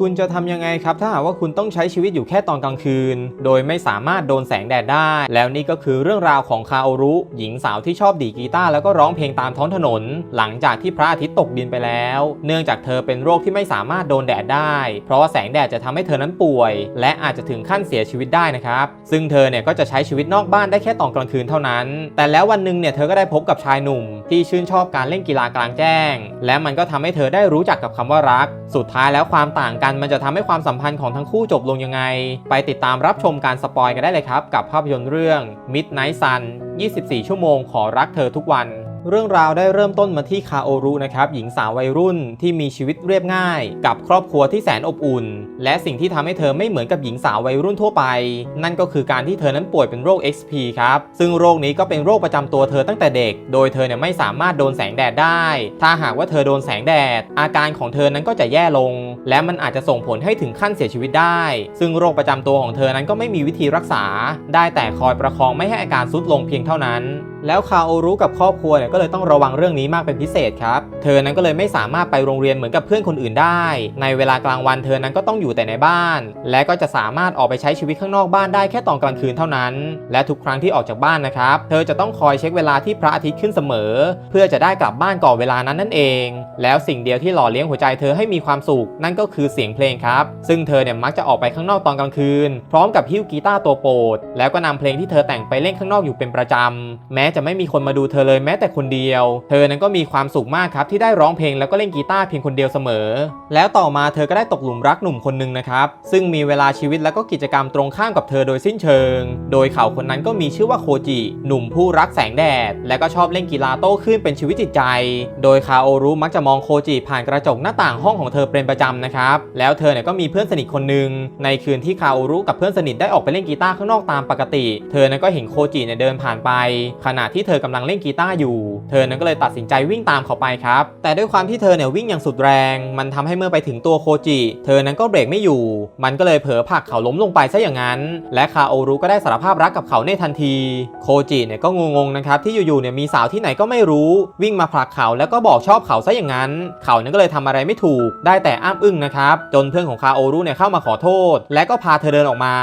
คุณจะทำยังไงครับ ถ้าหากว่าคุณต้องใช้ชีวิตอยู่แค่ตอนกลางคืน โดยไม่สามารถโดนแสงแดดได้ แล้วนี่ก็คือเรื่องราวของคาโอรุ หญิงสาวที่ชอบดีกีตาร์แล้วก็ร้องเพลงตามท้องถนน หลังจากที่พระอาทิตย์ตกดินไปแล้ว เนื่องจากเธอเป็นโรคที่ไม่สามารถโดนแดดได้ เพราะว่าแสงแดดจะทำให้เธอนั้นป่วย และอาจจะถึงขั้นเสียชีวิตได้นะครับ ซึ่งเธอเนี่ยก็จะใช้ชีวิตนอกบ้านได้แค่ตอนกลางคืนเท่านั้น แต่แล้ววันหนึ่งเนี่ยเธอก็ได้พบกับชายหนุ่ม ที่ชื่นชอบการเล่นกีฬากลางแจ้ง และมันก็ทำให้เธอได้รู้จักกับคำว่ารัก สุดท้ายแล้วความต่างกันมันจะทำให้ความสัมพันธ์ของทั้งคู่จบลงยังไง ไปติดตามรับชมการสปอยกันได้เลยครับ กับภาพยนตร์เรื่อง Midnight Sun 24 ชั่วโมงขอรักเธอทุกวัน เรื่องราวได้เริ่มต้นมาที่คาโอรุนะครับหญิงสาววัยรุ่นที่มีชีวิตเรียบง่าย กับครอบครัวที่แสนอบอุ่น และสิ่งที่ทำให้เธอไม่เหมือนกับหญิงสาววัยรุ่นทั่วไป นั่นก็คือการที่เธอนั้นป่วยเป็นโรค XP ครับซึ่งโรคนี้ก็เป็นโรคประจำตัวเธอตั้งแต่เด็ก โดยเธอเนี่ยไม่สามารถโดนแสงแดดได้ ถ้าหากว่าเธอโดนแสงแดด อาการของเธอนั้นก็จะแย่ลง และมันอาจจะส่งผลให้ถึงขั้นเสียชีวิตได้ ซึ่งโรคประจำตัวของเธอนั้นก็ไม่มีวิธีรักษา ได้แต่คอยประคองไม่ให้อาการทรุดลงเพียงเท่านั้น แล้วคาโอรุกับครอบครัวเนี่ยก็เลยต้องระวังเรื่องนี้มากเป็นพิเศษครับเธอนั้นก็เลยไม่สามารถไปโรงเรียนเหมือนกับเพื่อนคนอื่นได้ ในเวลากลางวันเธอนั้นก็ต้องอยู่แต่ในบ้าน และก็จะสามารถออกไปใช้ชีวิตข้างนอกบ้านได้แค่ตอนกลางคืนเท่านั้น และทุกครั้งที่ออกจากบ้านนะครับ เธอจะต้องคอยเช็คเวลาที่พระอาทิตย์ขึ้นเสมอ เพื่อจะได้กลับบ้านก่อนเวลานั้นนั่นเอง แล้วสิ่งเดียวที่หล่อเลี้ยงหัวใจเธอให้มีความสุขนั่นก็คือเสียงเพลงครับ ซึ่งเธอเนี่ยมักจะออกไปข้างนอกตอนกลางคืน พร้อมกับหิ้วกีตาร์ตัวโปรดแล้วก็นำเพลงที่เธอแต่งไปเล่นข้างนอกอยู่เป็นประจำแม้จะไม่มีคนมาดูเธอเลยแม้แต่คนเดียว เธอนั้นก็มีความสุขมากครับที่ได้ร้องเพลงแล้วก็เล่นกีตาร์เพียงคนเดียวเสมอ แล้วต่อมาเธอก็ได้ตกหลุมรักหนุ่มคนหนึ่งนะครับ ซึ่งมีเวลาชีวิตแล้วก็กิจกรรมตรงข้ามกับเธอโดยสิ้นเชิง โดยเขาคนนั้นก็มีชื่อว่าโคจิ หนุ่มผู้รักแสงแดด และก็ชอบเล่นกีฬาโต้คลื่นเป็นชีวิตจิตใจ โดยคาโอรุมักจะมองโคจิผ่านกระจกหน้าต่างห้องของเธอเป็นประจำนะครับ แล้วเธอเนี่ยก็มีเพื่อนสนิทคนหนึ่งในคืนที่คาโอรุกับเพื่อนสนิทได้ออกไปเล่นกีตาร์ข้างนอกตามปกติ เธอนั้นก็เห็นโคจิเนี่ยเดินผ่านไป ขณะที่เธอกำลังเล่นกีตาร์อยู่เธอนั้นก็เลยตัดสินใจวิ่งตามเขาไปครับ แต่ด้วยความที่เธอเนี่ยวิ่งอย่างสุดแรง มันทำให้เมื่อไปถึงตัวโคจิ เธอนั้นก็เบรกไม่อยู่ มันก็เลยเผลอผลักเขาล้มลงไปซะอย่างนั้น และคาโอรุก็ได้สารภาพรักกับเขาในทันที โคจิเนี่ยก็งงๆนะครับที่อยู่ๆเนี่ยมีสาวที่ไหนก็ไม่รู้วิ่งมาผลักเขาแล้วก็บอกชอบเขาซะอย่างนั้น เขาเนี่ยก็เลยทำอะไรไม่ถูก ได้แต่อ้ามอึ้งนะครับ จนเพื่อนของคาโอรุเนี่ยเข้ามาขอโทษ และก็พาเธอเดินออกมา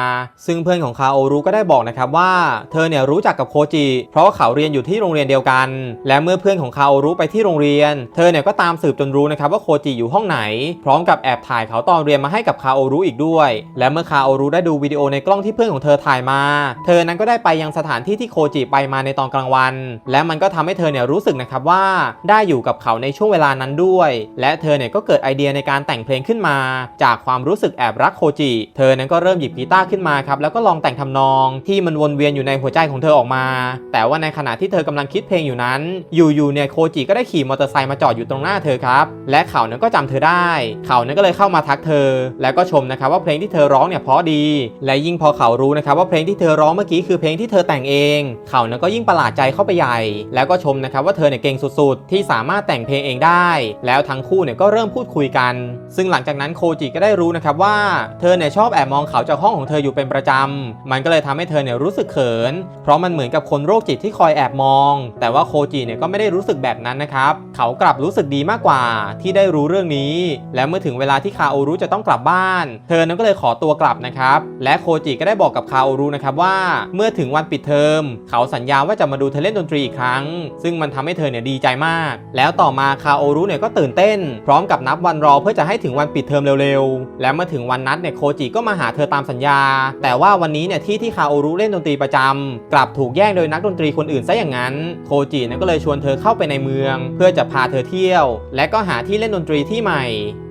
ซึ่งเพื่อนของคาโอรุก็ได้บอกนะครับว่า เธอเนี่ยรู้จักกับโคจิ เพราะเขาเรียนอยู่ที่โรงเรียนเดียวกันและเมื่อเพื่อนของคาโอรุไปที่โรงเรียน เธอเนี่ยก็ตามสืบจนรู้นะครับว่าโคจิอยู่ห้องไหน พร้อมกับแอบถ่ายเขาตอนเรียนมาให้กับคาโอรุอีกด้วย และเมื่อคาโอรุได้ดูวิดีโอในกล้องที่เพื่อนของเธอถ่ายมา เธอนั้นก็ได้ไปยังสถานที่ที่โคจิไปมาในตอนกลางวัน และมันก็ทำให้เธอเนี่ยรู้สึกนะครับว่าได้อยู่กับเขาในช่วงเวลานั้นด้วย และเธอเนี่ยก็เกิดไอเดียในการแต่งเพลงขึ้นมา จากความรู้สึกแอบรักโคจิ เธอนั้นก็เริ่มหยิบกีตาร์ขึ้นมาครับแล้วก็ลองแต่งทำนองที่มันวนเวียนอยู่ในหัวใจของเธอออกมา แต่ว่าในขณะที่เธอกำลังคิดเพลงอยู่นั้นอยู่ๆเนี่ยโคจิก็ได้ขี่มอเตอร์ไซค์มาจอดอยู่ตรงหน้าเธอครับ และเขานั้นก็จำเธอได้ เขาเนั้นก็เลยเข้ามาทักเธอ แล้วก็ชมนะครับว่าเพลงที่เธอร้องเนี่ยเพราะดี และยิ่งพอเขารู้นะครับว่าเพลงที่เธอร้องเมื่อกี้คือเพลงที่เธอแต่งเอง เขาเนั้นก็ยิ่งประหลาดใจเข้าไปใหญ่ แล้วก็ชมนะครับว่าเธอเนี่ยเก่งสุดๆ ที่สามารถแต่งเพลงเองได้ แล้วทั้งคู่เนี่ยก็เริ่มพูดคุยกัน ซึ่งหลังจากนั้นโคจิก็ได้รู้นะครับว่าเธอเนี่ยชอบแอบมองเขาจากห้องของเธออยู่เป็นประจำมันก็เลยทำให้เธอเนี่ยรู้สึกเขิน เพราะมันเหมือนกับคนโรคจิตที่คอยแอบมอง แต่ว่าโคจิเนี่ยก็ไม่ได้รู้สึกแบบนั้นนะครับ เขากลับรู้สึกดีมากกว่าที่ได้รู้เรื่องนี้ และเมื่อถึงเวลาที่คาโอรุจะต้องกลับบ้าน เธอนั้นก็เลยขอตัวกลับนะครับ และโคจิก็ได้บอกกับคาโอรุนะครับว่า เมื่อถึงวันปิดเทอม เขาสัญญาว่าจะมาดูเธอเล่นดนตรีอีกครั้ง ซึ่งมันทำให้เธอเนี่ยดีใจมาก แล้วต่อมาคาโอรุเนี่ยก็ตื่นเต้น พร้อมกับนับวันรอเพื่อจะให้ถึงวันปิดเทอมเร็วๆ และเมื่อถึงวันนัดเนี่ยโคจิก็มาหาเธอตามสัญญา แต่ว่าวันนี้เนี่ยที่ที่คาโอรุเล่นดนตรีประจำกลับถูกแย่งโดยนักดนตรีคนอื่นซะอย่างนั้นโคจิเนี่ยก็เลยชวนเธอเข้าไปในเมือง เพื่อจะพาเธอเที่ยว และก็หาที่เล่นดนตรีที่ใหม่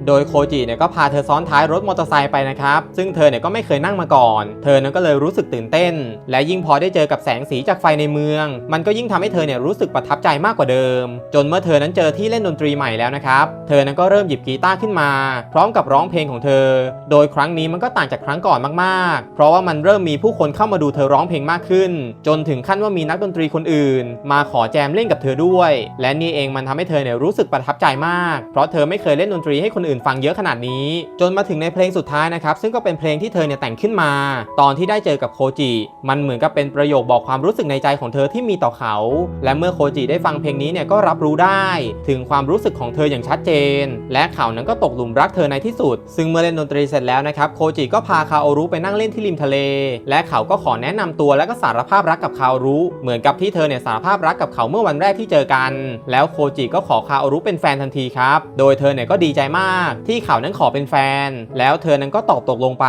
โดยโคจิเนี่ยก็พาเธอซ้อนท้ายรถมอเตอร์ไซค์ไปนะครับ ซึ่งเธอเนี่ยก็ไม่เคยนั่งมาก่อน เธอนั้นก็เลยรู้สึกตื่นเต้น และยิ่งพอได้เจอกับแสงสีจากไฟในเมือง มันก็ยิ่งทำให้เธอเนี่ยรู้สึกประทับใจมากกว่าเดิม จนเมื่อเธอนั้นเจอที่เล่นดนตรีใหม่แล้วนะครับ เธอนั้นก็เริ่มหยิบกีตาร์ขึ้นมา พร้อมกับร้องเพลงของเธอ โดยครั้งนี้มันก็ต่างจากครั้งก่อนมากๆ เพราะว่ามันเริ่มมีผู้คนเข้ามาดูเธอร้องเพลงมากขึ้น จนถึงขั้นว่ามีนักดนตรีคนอื่น มาขอแจมเล่นกับเธอด้วย และนี่เองมันทำให้เธอเนี่ยรู้สึกประทับใจมาก เพราะเธอไม่เคยเล่นดนตรีให้คนอื่นอื่นฟังเยอะขนาดนี้ จนมาถึงในเพลงสุดท้ายนะครับ ซึ่งก็เป็นเพลงที่เธอเนี่ยแต่งขึ้นมา ตอนที่ได้เจอกับโคจิ มันเหมือนกับเป็นประโยคบอกความรู้สึกในใจของเธอที่มีต่อเขา และเมื่อโคจิได้ฟังเพลงนี้เนี่ยก็รับรู้ได้ ถึงความรู้สึกของเธออย่างชัดเจน และเขานั้นก็ตกหลุมรักเธอในที่สุด ซึ่งเมื่อเล่นดนตรีเสร็จแล้วนะครับโคจิก็พาคาโอรุไปนั่งเล่นที่ริมทะเล และเขาก็ขอแนะนำตัวและก็สารภาพรักกับคาโอรุเหมือนกับที่เธอเนี่ยสารภาพรักกับเขาเมื่อวันแรกที่เจอกัน แล้วโคจิก็ขอคาโอรุเป็นแฟนทันทีครับ โดยเธอเนี่ยก็ดีใจมากที่เขานั้นขอเป็นแฟน แล้วเธอนั้นก็ตอบตกลงไป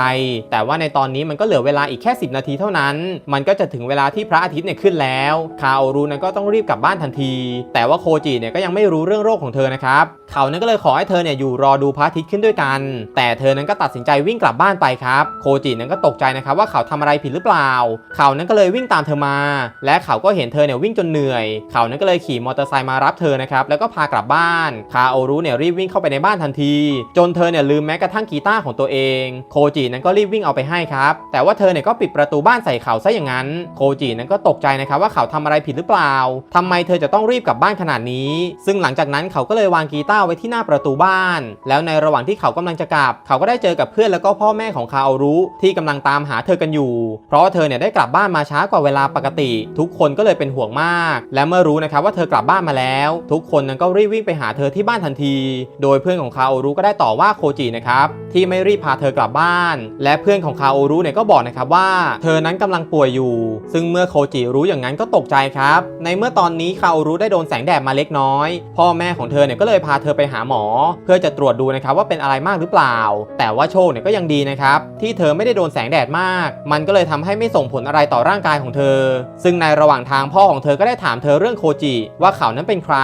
แต่ว่าในตอนนี้มันก็เหลือเวลาอีกแค่ 10 นาทีเท่านั้น มันก็จะถึงเวลาที่พระอาทิตย์เนี่ยขึ้นแล้วคาโอรุนั้นก็ต้องรีบกลับบ้านทันที แต่ว่าโคจิเนี่ยก็ยังไม่รู้เรื่องโรคของเธอนะครับเขานั้นก็เลยขอให้เธอเนี่ยอยู่รอดูพระอาทิตย์ขึ้นด้วยกัน แต่เธอนั้นก็ตัดสินใจวิ่งกลับบ้านไปครับ โคจินั้นก็ตกใจนะครับว่าเขาทำอะไรผิดหรือเปล่า เขานั้นก็เลยวิ่งตามเธอมา และเขาก็เห็นเธอเนี่ยวิ่งจนเหนื่อย เขานั้นก็เลยขี่มอเตอร์ไซค์มารับเธอนะครับแล้วก็พากลับบ้านคาโอรุเนี่ยรีบวิ่งเข้าไปในบ้านทันทีจนเธอเนี่ยลืมแม้กระทั่งกีตาร์ของตัวเอง โคจินั้นก็รีบวิ่งเอาไปให้ครับ แต่ว่าเธอเนี่ยก็ปิดประตูบ้านใส่เขาซะอย่างนั้น โคจินั้นก็ตกใจนะครับว่าเขาทำอะไรผิดหรือเปล่าทำไมเธอจะต้องรีบกลับบ้านขนาดนี้ ซึ่งหลังจากนั้นเขาก็เลยวางกีตาร์ไว้ที่หน้าประตูบ้าน แล้วในระหว่างที่เขากำลังจะกลับ เขาก็ได้เจอกับเพื่อนแล้วก็พ่อแม่ของคาโอรุที่กำลังตามหาเธอกันอยู่ เพราะว่าเธอเนี่ยได้กลับบ้านมาช้ากว่าเวลาปกติ ทุกคนก็เลยเป็นห่วงมาก และเมื่อรู้นะครับว่าเธอกลับบ้านมาแล้ว ทุกคนนั้นก็รีบวิ่งไปหาเธอที่บ้านทันที โดยเพื่อนของคาโอรุก็ได้ต่อว่าโคจินะครับที่ไม่รีบพาเธอกลับบ้าน และเพื่อนของคาโอรุเนี่ยก็บอกนะครับว่า เธอนั้นกำลังป่วยอยู่ ซึ่งเมื่อโคจิรู้อย่างนั้นก็ตกใจครับ ในเมื่อตอนนี้คาโอรุได้โดนแสงแดดมาเล็กน้อย พ่อแม่ของเธอเนี่ยก็เลยพาเธอไปหาหมอ เพื่อจะตรวจดูนะครับว่าเป็นอะไรมากหรือเปล่า แต่ว่าโชคเนี่ยก็ยังดีนะครับที่เธอไม่ได้โดนแสงแดดมาก มันก็เลยทำให้ไม่ส่งผลอะไรต่อร่างกายของเธอ ซึ่งในระหว่างทางพ่อของเธอก็ได้ถามเธอเรื่องโคจิว่าเขานั้นเป็นใคร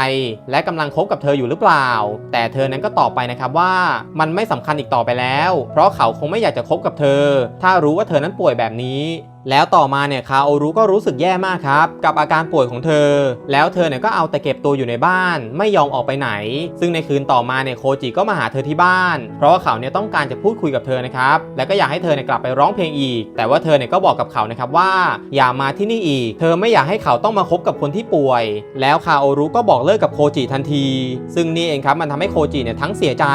และกำลังคบกับเธออยู่หรือเปล่า แต่เธอนั้นก็ตอบไปนะครับว่ามันไม่สำคัญอีกต่อไปแล้ว เพราะเขาคงไม่อยากจะคบกับเธอ ถ้ารู้ว่าเธอนั้นป่วยแบบนี้ แล้วต่อมาเนี่ยคาโอรุก็รู้สึกแย่มากครับ กับอาการป่วยของเธอ แล้วเธอเนี่ยก็เอาแต่เก็บตัวอยู่ในบ้าน ไม่ยอมออกไปไหน ซึ่งในคืนต่อมาเนี่ยโคจิก็มาหาเธอที่บ้าน เพราะว่าเขาเนี่ยต้องการจะพูดคุยกับเธอนะครับ แล้วก็อยากให้เธอเนี่ยกลับไปร้องเพลงอีก แต่ว่าเธอเนี่ยก็บอกกับเขานะครับว่าอย่ามาที่นี่อีก เธอไม่อยากให้เขาต้องมาคบกับคนที่ป่วย แล้วคาโอรุก็บอกเลิกกับโคจิทันที ซึ่งนี่เองครับมันทำให้โคจิเนี่ยทั้งเสียใจ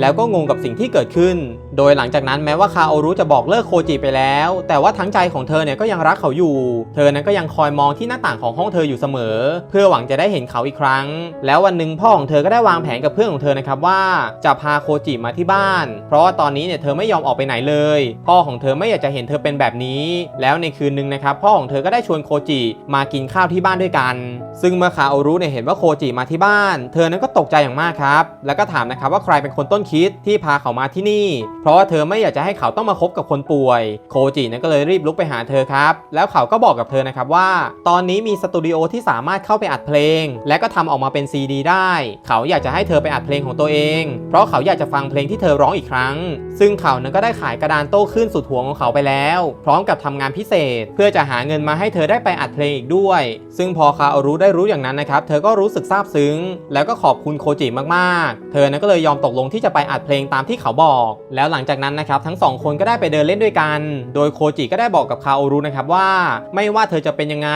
แล้วก็งงกับสิ่งที่เกิดขึ้นโดยหลังจากนั้นแม้ว่าคาโอรุจะบอกเลิกโคจิไปแล้ว แต่ว่าทั้งใจของเธอเนี่ยก็ยังรักเขาอยู่ เธอนั้นก็ยังคอยมองที่หน้าต่างของห้องเธออยู่เสมอ เพื่อหวังจะได้เห็นเขาอีกครั้ง แล้ววันหนึ่งพ่อของเธอก็ได้วางแผนกับเพื่อนของเธอนะครับว่าจะพาโคจิมาที่บ้าน เพราะว่าตอนนี้เนี่ยเธอไม่ยอมออกไปไหนเลย พ่อของเธอไม่อยากจะเห็นเธอเป็นแบบนี้ แล้วในคืนหนึ่งนะครับพ่อของเธอก็ได้ชวนโคจิมากินข้าวที่บ้านด้วยกัน ซึ่งเมื่อคาโอรุเนี่ยเห็นว่าโคจิมาที่บ้าน เธอนั้นก็ตกใจอย่างมากครับ แล้วก็ถามนะครับว่าใครเป็นคนต้นคิดที่พาเขามาที่นี่เพราะว่าเธอไม่อยากจะให้เขาต้องมาคบกับคนป่วย โคจินั้นก็เลยรีบลุกไปหาเธอครับ แล้วเขาก็บอกกับเธอนะครับว่า ตอนนี้มีสตูดิโอที่สามารถเข้าไปอัดเพลง และก็ทำออกมาเป็นซีดีได้ เขาอยากจะให้เธอไปอัดเพลงของตัวเอง เพราะเขาอยากจะฟังเพลงที่เธอร้องอีกครั้ง ซึ่งเขานั้นก็ได้ขายกระดานโต้คลื่นสุดหัวของเขาไปแล้ว พร้อมกับทำงานพิเศษ เพื่อจะหาเงินมาให้เธอได้ไปอัดเพลงอีกด้วย ซึ่งพอคาโอรุได้รู้อย่างนั้นนะครับ เธอก็รู้สึกซาบซึ้ง แล้วก็ขอบคุณโคจิมากๆ เธอนั้นก็เลยยอมตกลงที่จะไปอัดเพลงตามที่เขาบอก แล้วหลังจากนั้นนะครับทั้งสองคนก็ได้ไปเดินเล่นด้วยกัน โดยโคจิก็ได้บอกกับคาโอรุนะครับว่า ไม่ว่าเธอจะเป็นยังไง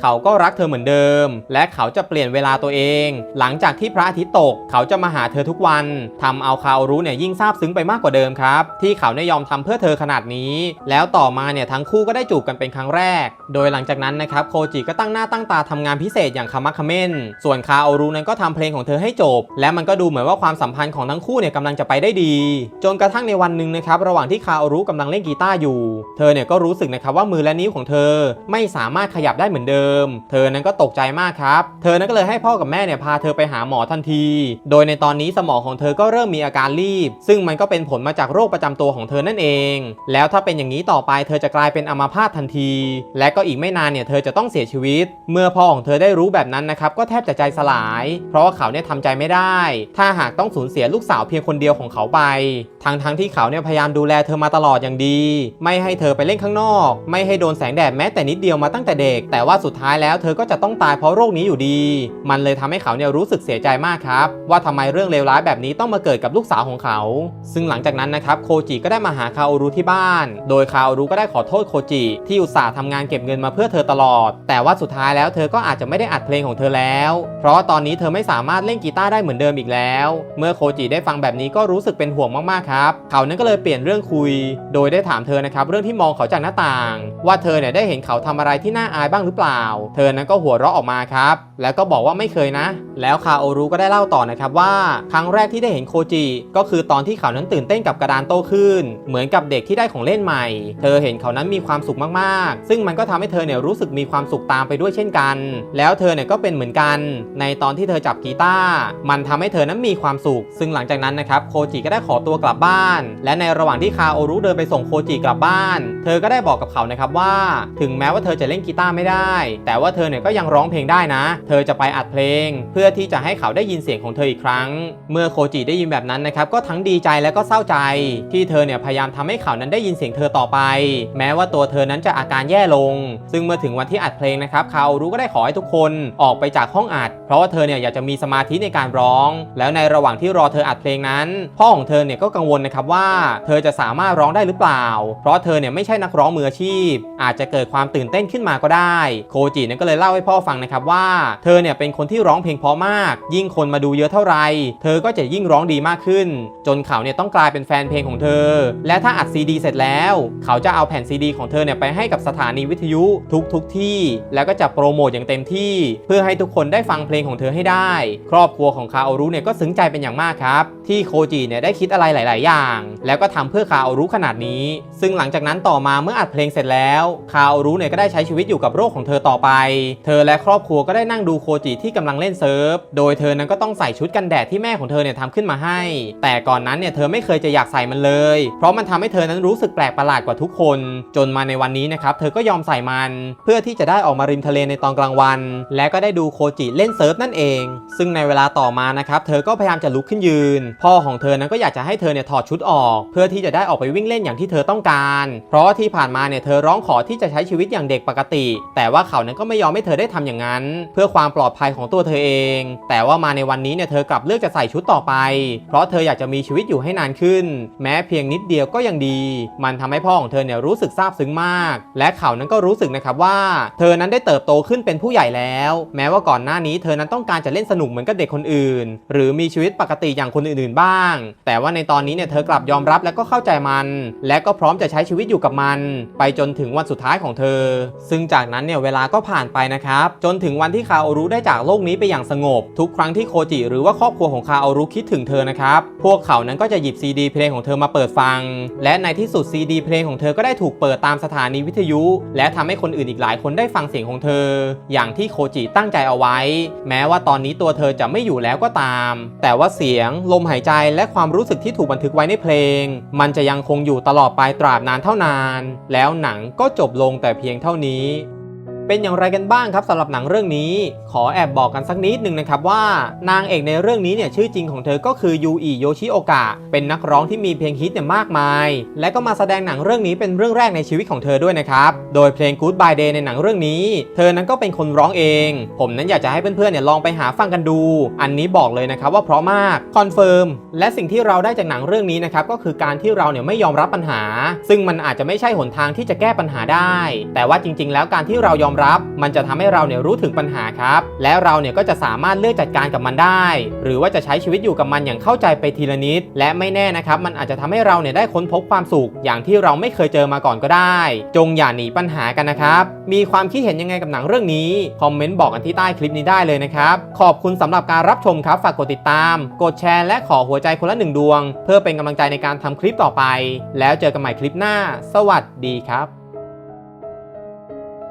เขาก็รักเธอเหมือนเดิม และเขาจะเปลี่ยนเวลาตัวเอง หลังจากที่พระอาทิตย์ตก เขาจะมาหาเธอทุกวันทำเอาคาโอรุเนี่ยยิ่งซาบซึ้งไปมากกว่าเดิมครับ ที่เขาเนี่ยยอมทำเพื่อเธอขนาดนี้ แล้วต่อมาเนี่ยทั้งคู่ก็ได้จูบกันเป็นครั้งแรก โดยหลังจากนั้นนะครับโคจิก็ตั้งหน้าตั้งตาทำงานพิเศษอย่างคามักคาเมนส่วนคาโอรุนั้นก็ทำเพลงของเธอให้จบ และมันก็ดูเหมือนว่าความสัมพันธ์ของทั้งคู่เนี่ยกำลังจะไปได้ดี จนกระทั่งในวันหนึ่งนะครับระหว่างที่คาโอรุกำลังเล่นกีตาร์อยู่ เธอเนี่ยก็รู้สึกนะครับว่ามือและนิ้วของเธอไม่สามารถขยับได้เหมือนเดิม เธอนั้นก็ตกใจมากครับ เธอนั้นก็เลยให้พ่อกับแม่เนี่ยพาเธอไปหาหมอทันที โดยในตอนนี้สมองของเธอก็เริ่มมีอาการรีบ ซึ่งมันก็เป็นผลมาจากโรคประจำตัวของเธอนั่นเอง แล้วถ้าเป็นอย่างนี้ต่อไปเธอจะกลายเป็นอัมพาตทันที และก็อีกไม่นานเนี่ยเธอจะต้องเสียชีวิต เมื่อพ่อของเธอได้รู้แบบนั้นนะครับก็แทบจะใจสลาย เพราะว่าเขาเนี่ยทำใจไม่ได้ ถ้าหากต้องสูญเสียลูกสาวเพียงคนเดียวของเขาไปทั้งทั้งๆที่เขาเนี่ยพยายามดูแลเธอมาตลอดอย่างดี ไม่ให้เธอไปเล่นข้างนอก ไม่ให้โดนแสงแดดแม้แต่นิดเดียวมาตั้งแต่เด็ก แต่ว่าสุดท้ายแล้วเธอก็จะต้องตายเพราะโรคนี้อยู่ดี มันเลยทำให้เขาเนี่ยรู้สึกเสียใจมากครับ ว่าทำไมเรื่องเลวร้ายแบบนี้ต้องมาเกิดกับลูกสาวของเขา ซึ่งหลังจากนั้นนะครับโคจิก็ได้มาหาคาโอรุที่บ้าน โดยคาโอรุก็ได้ขอโทษโคจิที่อุตส่าห์ทำงานเก็บเงินมาเพื่อเธอตลอด แต่ว่าสุดท้ายแล้วเธอก็อาจจะไม่ได้อัดเพลงของเธอแล้ว เพราะตอนนี้เธอไม่สามารถเล่นกีตาร์ได้เหมือนเดิมอีกแล้ว เมื่อโคจิได้ฟังแบบนี้ก็รู้สึกเป็นห่วงมากๆครับ เขานั้นก็เลยเปลี่ยนเรื่องคุย โดยได้ถามเธอนะครับเรื่องที่มองเขาจากหน้าต่าง ว่าเธอเนี่ยได้เห็นเขาทำอะไรที่น่าอายบ้างหรือเปล่า เธอนั้นก็หัวเราะออกมาครับ แล้วก็บอกว่าไม่เคยนะ แล้วคาโอรุก็ได้เล่าต่อนะครับว่า ครั้งแรกที่ได้เห็นโคจิก็คือตอนที่เขานั้นตื่นเต้นกับกระดานโต้คลื่นเหมือนกับเด็กที่ได้ของเล่นใหม่ เธอเห็นเขานั้นมีความสุขมากๆ ซึ่งมันก็ทำให้เธอเนี่ยรู้สึกมีความสุขตามไปด้วยเช่นกัน แล้วเธอเนี่ยก็เป็นเหมือนกัน ในตอนที่เธอจับกีตาร์มันทำให้เธอนั้นมีความสุข ซึ่งหลังจากนั้นนะครับโคจิก็ได้ขอตัวกลับบ้านและในระหว่างที่คาโอรุเดินไปส่งโคจิกลับบ้าน เธอก็ได้บอกกับเขานะครับว่า ถึงแม้ว่าเธอจะเล่นกีตาร์ไม่ได้ แต่ว่าเธอเนี่ยก็ยังร้องเพลงได้นะ เธอจะไปอัดเพลง เพื่อที่จะให้เขาได้ยินเสียงของเธออีกครั้ง เมื่อโคจิได้ยินแบบนั้นนะครับก็ทั้งดีใจและก็เศร้าใจ ที่เธอเนี่ยพยายามทำให้เขานั้นได้ยินเสียงเธอต่อไป แม้ว่าตัวเธอนั้นจะอาการแย่ลง ซึ่งเมื่อถึงวันที่อัดเพลงนะครับคาโอรุก็ได้ขอให้ทุกคนออกไปจากห้องอัด เพราะว่าเธอเนี่ยอยากจะมีสมาธิในการร้อง แล้วในระหว่างที่รอเธออัดเพลงนั้น พ่อของเธอเนี่ยก็กังวลนะครับว่าเธอจะสามารถร้องได้หรือเปล่า เพราะเธอเนี่ยไม่ใช่นักร้องมืออาชีพ อาจจะเกิดความตื่นเต้นขึ้นมาก็ได้ โคจิเนี่ยก็เลยเล่าให้พ่อฟังนะครับว่า เธอเนี่ยเป็นคนที่ร้องเพลงเพราะมาก ยิ่งคนมาดูเยอะเท่าไหร่เธอก็จะยิ่งร้องดีมากขึ้น จนเขาเนี่ยต้องกลายเป็นแฟนเพลงของเธอ และถ้าอัดซีดีเสร็จแล้ว เขาจะเอาแผ่นซีดีของเธอเนี่ยไปให้กับสถานีวิทยุทุกทุกที่ แล้วก็จะโปรโมทอย่างเต็มที่ เพื่อให้ทุกคนได้ฟังเพลงของเธอให้ได้ ครอบครัวของคาโอรุเนี่ยก็ซึ้งใจเป็นอย่างมากครับ ที่โคจิเนี่ยได้คิดอะไรหลาย ๆ อย่างแล้วก็ทำเพื่อคาโอรุขนาดนี้ ซึ่งหลังจากนั้นต่อมาเมื่ออัดเพลงเสร็จแล้วคาโอรุเนี่ยก็ได้ใช้ชีวิตอยู่กับโรคของเธอต่อไป เธอและครอบครัวก็ได้นั่งดูโคจิที่กำลังเล่นเซิร์ฟ โดยเธอนั้นก็ต้องใส่ชุดกันแดดที่แม่ของเธอเนี่ยทำขึ้นมาให้ แต่ก่อนนั้นเนี่ยเธอไม่เคยจะอยากใส่มันเลย เพราะมันทำให้เธอนั้นรู้สึกแปลกประหลาดกว่าทุกคน จนมาในวันนี้นะครับเธอก็ยอมใส่มัน เพื่อที่จะได้ออกมาริมทะเลในตอนกลางวัน และก็ได้ดูโคจิเล่นเซิร์ฟนั่นเอง ซึ่งในเวลาต่อมานะครับเธอก็พยายามจะลุกขึ้นยืน พ่อของเธอนั้นก็อยากจะให้เธอเนี่ยถอดชุดออกเพื่อที่จะได้ออกไปวิ่งเล่นอย่างที่เธอต้องการ เพราะว่าที่ผ่านมาเนี่ยเธอร้องขอที่จะใช้ชีวิตอย่างเด็กปกติ แต่ว่าเขานั้นก็ไม่ยอมให้เธอได้ทำอย่างนั้น เพื่อความปลอดภัยของตัวเธอเอง แต่ว่ามาในวันนี้เนี่ยเธอกลับเลือกจะใส่ชุดต่อไป เพราะเธออยากจะมีชีวิตอยู่ให้นานขึ้น แม้เพียงนิดเดียวก็ยังดี มันทำให้พ่อของเธอเนี่ยรู้สึกซาบซึ้งมาก และเขานั้นก็รู้สึกนะครับว่า เธอนั้นได้เติบโตขึ้นเป็นผู้ใหญ่แล้ว แม้ว่าก่อนหน้านี้เธอนั้นต้องการจะเล่นสนุกเหมือนกับเด็กคนอื่น หรือมีชีวิตปกติอย่างคนอื่นๆบ้าง แต่ว่าในตอนนี้เนี่ยเธอกลับยอมรับและก็เข้าใจมัน และก็พร้อมจะใช้ชีวิตอยู่กับมัน ไปจนถึงวันสุดท้ายของเธอ ซึ่งจากนั้นเนี่ยเวลาก็ผ่านไปนะครับ จนถึงวันที่คาโอรุได้จากโลกนี้ไปอย่างสงบ ทุกครั้งที่โคจิหรือว่าครอบครัวของคาโอรุคิดถึงเธอนะครับ พวกเขานั้นก็จะหยิบซีดีเพลงของเธอมาเปิดฟัง และในที่สุดซีดีเพลงของเธอก็ได้ถูกเปิดตามสถานีวิทยุ และทำให้คนอื่นอีกหลายคนได้ฟังเสียงของเธอ อย่างที่โคจิตั้งใจเอาไว้ แม้ว่าตอนนี้ตัวเธอจะไม่อยู่แล้วก็ตาม แต่ว่าเสียง ลมหายใจและความรู้สึกที่ถูกบันทึกไว้ในเพลงมันจะยังคงอยู่ตลอดไปตราบนานเท่านาน แล้วหนังก็จบลงแต่เพียงเท่านี้ เป็นอย่างไรกันบ้างครับสำหรับหนังเรื่องนี้ ขอแอบบอกกันสักนิดหนึ่งนะครับว่า นางเอกในเรื่องนี้เนี่ยชื่อจริงของเธอก็คือยูอิโยชิโอกะเป็นนักร้องที่มีเพลงฮิตเนี่ยมากมาย และก็มาแสดงหนังเรื่องนี้เป็นเรื่องแรกในชีวิตของเธอด้วยนะครับ โดยเพลง Goodbye Day ในหนังเรื่องนี้ เธอนั้นก็เป็นคนร้องเอง ผมนั้นอยากจะให้เพื่อนๆเนี่ยลองไปหาฟังกันดู อันนี้บอกเลยนะครับว่าเพราะมากคอนเฟิร์มและสิ่งที่เราได้จากหนังเรื่องนี้นะครับก็คือการที่เราเนี่ยไม่ยอมรับปัญหา ซึ่งมันอาจจะไม่ใช่หนทางที่จะแก้ปัญหาได้ แต่ว่าจริง ๆ แล้วการที่เรายอมรับ มันจะทำให้เราเนี่ยรู้ถึงปัญหาครับ และเราเนี่ยก็จะสามารถเลือกจัดการกับมันได้ หรือว่าจะใช้ชีวิตอยู่กับมันอย่างเข้าใจไปทีละนิด และไม่แน่นะครับ มันอาจจะทำให้เราเนี่ยได้ค้นพบความสุข อย่างที่เราไม่เคยเจอมาก่อนก็ได้ จงอย่าหนีปัญหากันนะครับ มีความคิดเห็นยังไงกับหนังเรื่องนี้ คอมเมนต์บอกกันที่ใต้คลิปนี้ได้เลยนะครับ ขอบคุณสำหรับการรับชมครับ ฝากกดติดตาม กดแชร์และขอหัวใจคนละหนึ่งดวง เพื่อเป็นกำลังใจในการทำคลิปต่อไป แล้วเจอกันใหม่คลิปหน้า สวัสดีครับ